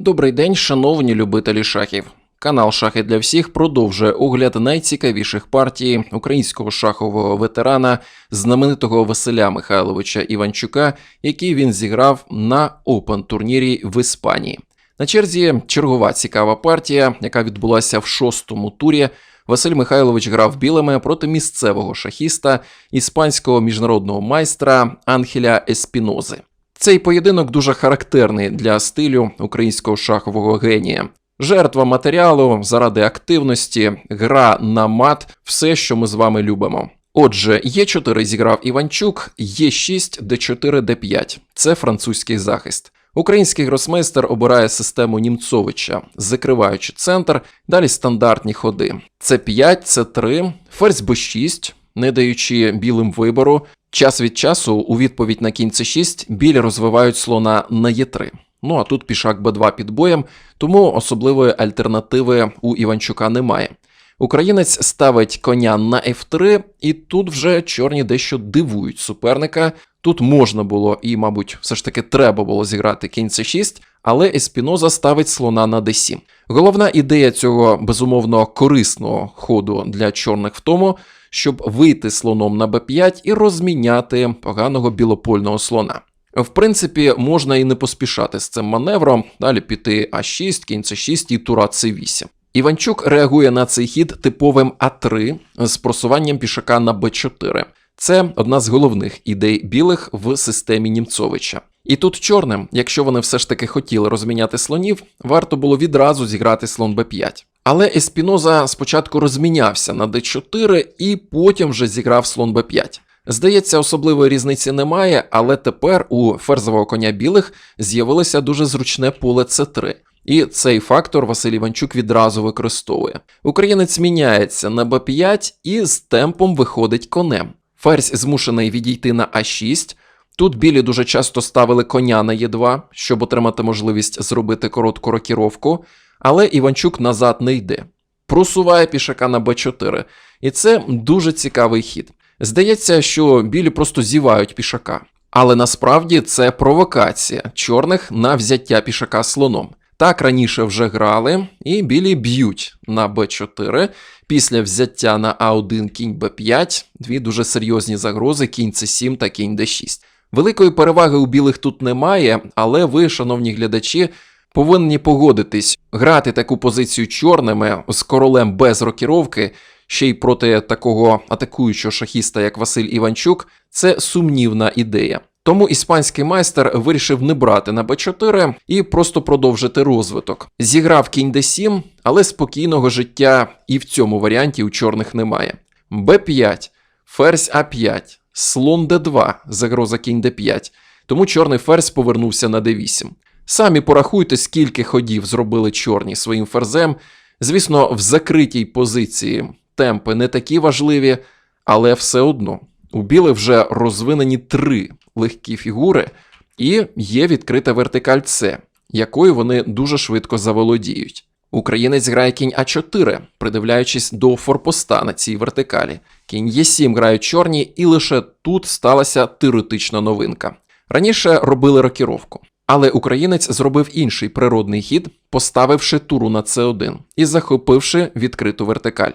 Добрий день, шановні любителі шахів. Канал Шахи для всіх продовжує огляд найцікавіших партій українського шахового ветерана, знаменитого Василя Михайловича Іванчука, який він зіграв на Open турнірі в Іспанії. На черзі чергова цікава партія, яка відбулася в шостому турі. Василь Михайлович грав білими проти місцевого шахіста, іспанського міжнародного майстра Анхеля Еспінози. Цей поєдинок дуже характерний для стилю українського шахового генія. Жертва матеріалу заради активності, гра на мат, все, що ми з вами любимо. Отже, Е4 зіграв Іванчук, Е6, Д4, Д5. Це французький захист. Український гросмейстер обирає систему Німцовича, закриваючи центр, далі стандартні ходи. С5, С3, ферзь Б6, не даючи білим вибору. Час від часу, у відповідь на кінь С6, білі розвивають слона на Е3. Ну а тут пішак Б2 під боєм, тому особливої альтернативи у Іванчука немає. Українець ставить коня на F3, і тут вже чорні дещо дивують суперника. Тут можна було і, мабуть, все ж таки треба було зіграти кінь С6, але Еспіноза ставить слона на D7. Головна ідея цього безумовно корисного ходу для чорних в тому, щоб вийти слоном на Б5 і розміняти поганого білопольного слона. В принципі, можна і не поспішати з цим маневром, далі піти А6, кінь С6 і тура С8. Іванчук реагує на цей хід типовим А3 з просуванням пішака на Б4. Це одна з головних ідей білих в системі Німцовича. І тут чорним, якщо вони все ж таки хотіли розміняти слонів, варто було відразу зіграти слон Б5. Але Еспіноза спочатку розмінявся на Д4 і потім вже зіграв слон Б5. Здається, особливої різниці немає, але тепер у ферзового коня білих з'явилося дуже зручне поле С3. І цей фактор Василь Іванчук відразу використовує. Українець міняється на Б5 і з темпом виходить конем. Ферзь змушений відійти на А6. Тут білі дуже часто ставили коня на Е2, щоб отримати можливість зробити коротку рокіровку, але Іванчук назад не йде. Просуває пішака на Б4. І це дуже цікавий хід. Здається, що білі просто зівають пішака. Але насправді це провокація чорних на взяття пішака слоном. Так раніше вже грали, і білі б'ють на Б4 після взяття на А1 кінь Б5, дві дуже серйозні загрози, кінь С7 та кінь Д6. Великої переваги у білих тут немає, але ви, шановні глядачі, повинні погодитись, грати таку позицію чорними з королем без рокіровки, ще й проти такого атакуючого шахіста, як Василь Іванчук, це сумнівна ідея. Тому іспанський майстер вирішив не брати на Б4 і просто продовжити розвиток. Зіграв кінь Д7, але спокійного життя і в цьому варіанті у чорних немає. Б5, ферзь А5, слон Д2, загроза кінь Д5. Тому чорний ферзь повернувся на Д8. Самі порахуйте, скільки ходів зробили чорні своїм ферзем. Звісно, в закритій позиції темпи не такі важливі, але все одно. У білих вже розвинені три легкі фігури, і є відкрита вертикаль С, якою вони дуже швидко заволодіють. Українець грає кінь А4, придивляючись до форпоста на цій вертикалі. Кінь Е7 грають чорні, і лише тут сталася теоретична новинка. Раніше робили рокіровку. Але українець зробив інший природний хід, поставивши туру на С1 і захопивши відкриту вертикаль.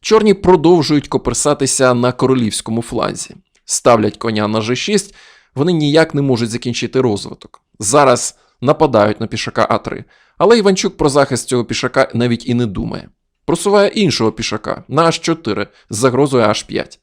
Чорні продовжують коперсатися на королівському фланзі, ставлять коня на G6, вони ніяк не можуть закінчити розвиток. Зараз нападають на пішака А3, але Іванчук про захист цього пішака навіть і не думає. Просуває іншого пішака на H4 з загрозою H5.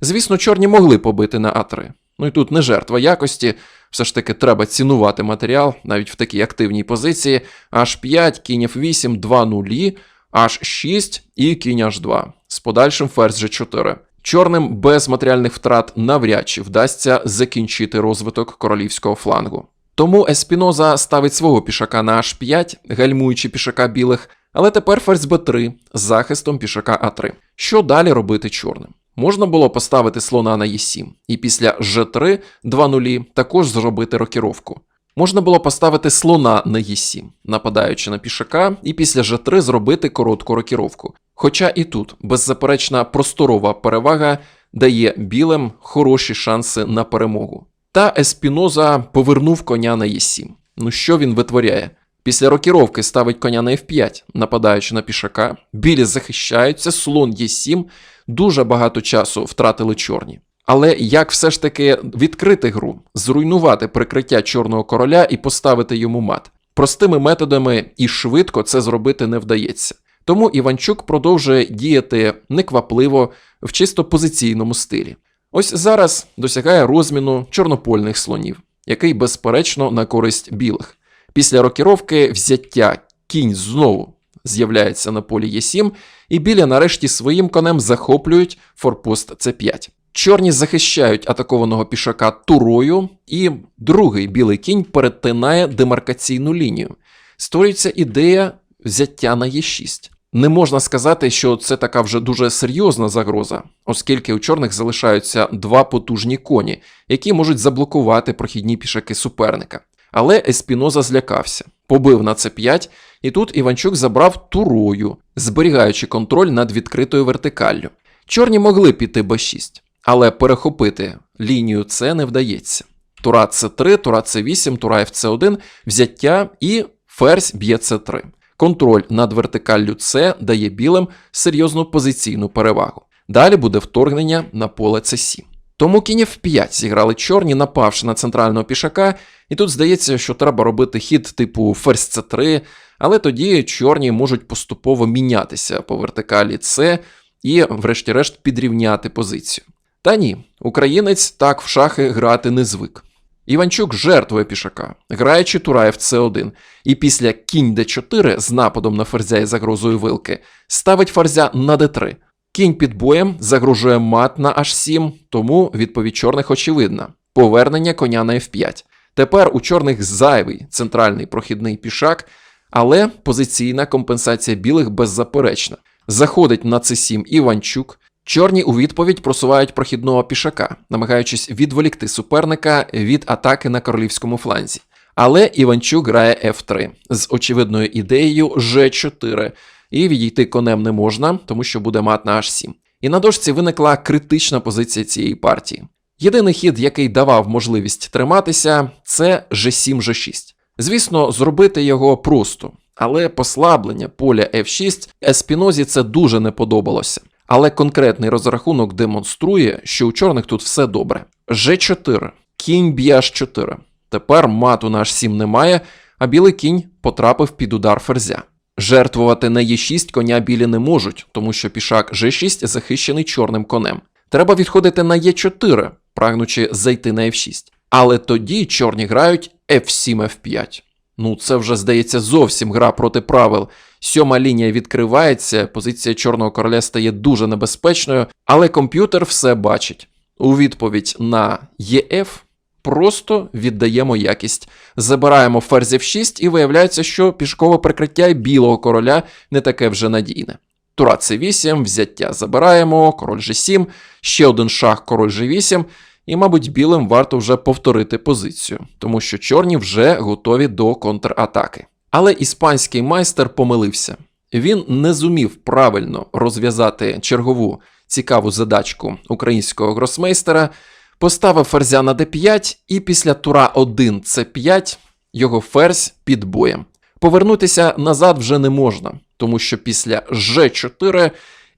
Звісно, чорні могли побити на А3. Ну і тут не жертва якості, все ж таки треба цінувати матеріал навіть в такій активній позиції. H5, кінь F8, 2 нулі, H6 і кінь H2 з подальшим ферзь G4. Чорним без матеріальних втрат навряд чи вдасться закінчити розвиток королівського флангу. Тому Еспіноза ставить свого пішака на H5, гальмуючи пішака білих, але тепер ферзь Б3 з захистом пішака А3. Що далі робити чорним? Можна було поставити слона на Е7, і після G3 2 нулі також зробити рокіровку. Можна було поставити слона на Е7, нападаючи на пішака, і після G3 зробити коротку рокіровку. Хоча і тут беззаперечна просторова перевага дає білим хороші шанси на перемогу. Та Еспіноза повернув коня на Е7. Ну що він витворяє? Після рокіровки ставить коня на F5, нападаючи на пішака. Білі захищаються, слон Е7. Дуже багато часу втратили чорні. Але як все ж таки відкрити гру, зруйнувати прикриття чорного короля і поставити йому мат? Простими методами і швидко це зробити не вдається. Тому Іванчук продовжує діяти неквапливо в чисто позиційному стилі. Ось зараз досягає розміну чорнопольних слонів, який безперечно на користь білих. Після рокіровки взяття кінь знову з'являється на полі Е7, і білі нарешті своїм конем захоплюють форпост С5. Чорні захищають атакованого пішака турою, і другий білий кінь перетинає демаркаційну лінію. Створюється ідея взяття на Е6. Не можна сказати, що це така вже дуже серйозна загроза, оскільки у чорних залишаються два потужні коні, які можуть заблокувати прохідні пішаки суперника. Але Еспіноза злякався, побив на С5, і тут Іванчук забрав турою, зберігаючи контроль над відкритою вертикаллю. Чорні могли піти Б6, але перехопити лінію С не вдається. Тура С3, тура С8, тура ФЦ1, взяття і ферзь б'є С3. Контроль над вертикаллю С дає білим серйозну позиційну перевагу. Далі буде вторгнення на поле С7. Тому кінь F5 зіграли чорні, напавши на центрального пішака, і тут здається, що треба робити хід типу ферзь С3, але тоді чорні можуть поступово мінятися по вертикалі С і, врешті-решт, підрівняти позицію. Та ні, українець так в шахи грати не звик. Іванчук жертвує пішака, граючи тура Фц1, і після кінь Д4 з нападом на ферзя і загрозою вилки ставить ферзя на Д3. Кінь під боєм загрожує мат на H7, тому відповідь чорних очевидна: повернення коня на F5. Тепер у чорних зайвий центральний прохідний пішак, але позиційна компенсація білих беззаперечна. Заходить на С7 Іванчук. Чорні у відповідь просувають прохідного пішака, намагаючись відволікти суперника від атаки на королівському фланзі. Але Іванчук грає F3 з очевидною ідеєю G4, і відійти конем не можна, тому що буде мат на H7. І на дошці виникла критична позиція цієї партії. Єдиний хід, який давав можливість триматися, це G7 G6. Звісно, зробити його просто, але послаблення поля F6 Еспінозі це дуже не подобалося. Але конкретний розрахунок демонструє, що у чорних тут все добре. G4, кінь б'є H4. Тепер мату на H7 немає, а білий кінь потрапив під удар ферзя. Жертвувати на Е6 коня білі не можуть, тому що пішак G6 захищений чорним конем. Треба відходити на Е4, прагнучи зайти на F6. Але тоді чорні грають F7 F5. Ну, це вже здається зовсім гра проти правил. Сьома лінія відкривається, позиція Чорного короля стає дуже небезпечною, але комп'ютер все бачить. У відповідь на ЄФ просто віддаємо якість. Забираємо ферзь F6 і виявляється, що пішкове прикриття білого короля не таке вже надійне. Тура С8, взяття забираємо, король G7, ще один шах, король G8. І, мабуть, білим варто вже повторити позицію, тому що чорні вже готові до контратаки. Але іспанський майстер помилився. Він не зумів правильно розв'язати чергову цікаву задачку українського гросмейстера, поставив ферзя на d5, і після тура 1 c5 його ферзь під боєм. Повернутися назад вже не можна, тому що після G4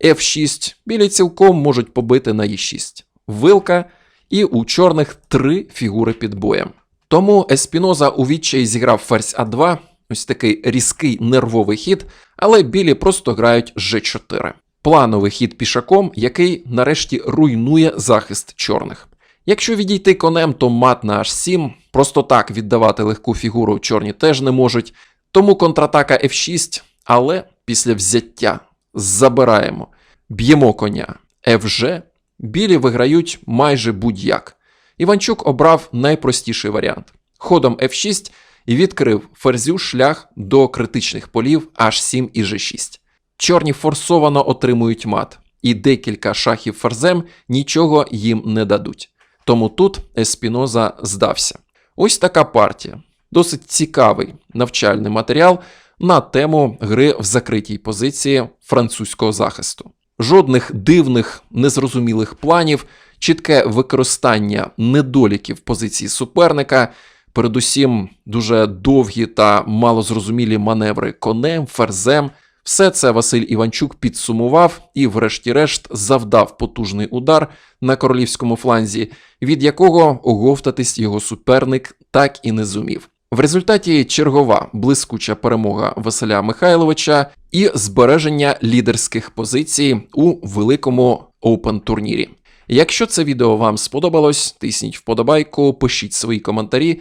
F6 білі цілком можуть побити на E6. Вилка і у чорних три фігури під боєм. Тому Еспіноза у відчаї зіграв ферзь А2, ось такий різкий нервовий хід, але білі просто грають G4. Плановий хід пішаком, який нарешті руйнує захист чорних. Якщо відійти конем, то мат на H7, просто так віддавати легку фігуру чорні теж не можуть. Тому контратака F6, але після взяття забираємо, б'ємо коня FG, білі виграють майже будь-як. Іванчук обрав найпростіший варіант. Ходом F6 і відкрив ферзю шлях до критичних полів H7 і G6. Чорні форсовано отримують мат, і декілька шахів ферзем нічого їм не дадуть. Тому тут Еспіноза здався. Ось така партія. Досить цікавий навчальний матеріал на тему гри в закритій позиції французького захисту. Жодних дивних, незрозумілих планів, чітке використання недоліків позиції суперника, передусім дуже довгі та малозрозумілі маневри конем, ферзем. Все це Василь Іванчук підсумував і, врешті-решт, завдав потужний удар на королівському фланзі, від якого оговтатись його суперник так і не зумів. В результаті чергова блискуча перемога Василя Михайловича і збереження лідерських позицій у великому Open турнірі. Якщо це відео вам сподобалось, тисніть вподобайку, пишіть свої коментарі,